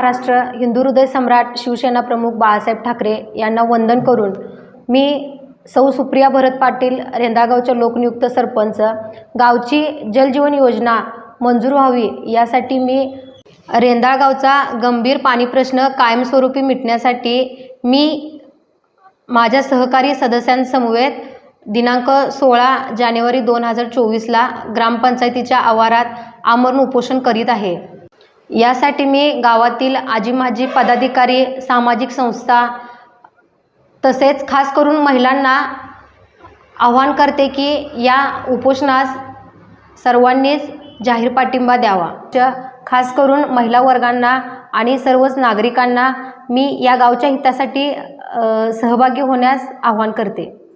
महाराष्ट्र हिंदू हृदय सम्राट शिवसेना प्रमुख बाळासाहेब ठाकरे यांना वंदन करून मी सौ सुप्रिया भरत पाटील रेंदागावच्या लोकनियुक्त सरपंच गावची जलजीवन योजना मंजूर व्हावी यासाठी मी रेंदागावचा गंभीर पाणी प्रश्न कायमस्वरूपी मिटण्यासाठी मी माझ्या सहकारी सदस्यांसमवेत दिनांक सोळा जानेवारी दोन हजार चोवीसला ग्रामपंचायतीच्या आवारात आमरण उपोषण करीत आहे. यासाठी मी गावातील आजी माजी पदाधिकारी सामाजिक संस्था तसेच खास करून महिलांना आव्हान करते की या उपोषणास सर्वांनीच जाहीर पाठिंबा द्यावा. च- खास करून महिला वर्गांना आणि सर्वच नागरिकांना मी या गावच्या हितासाठी सहभागी होण्यास आव्हान करते.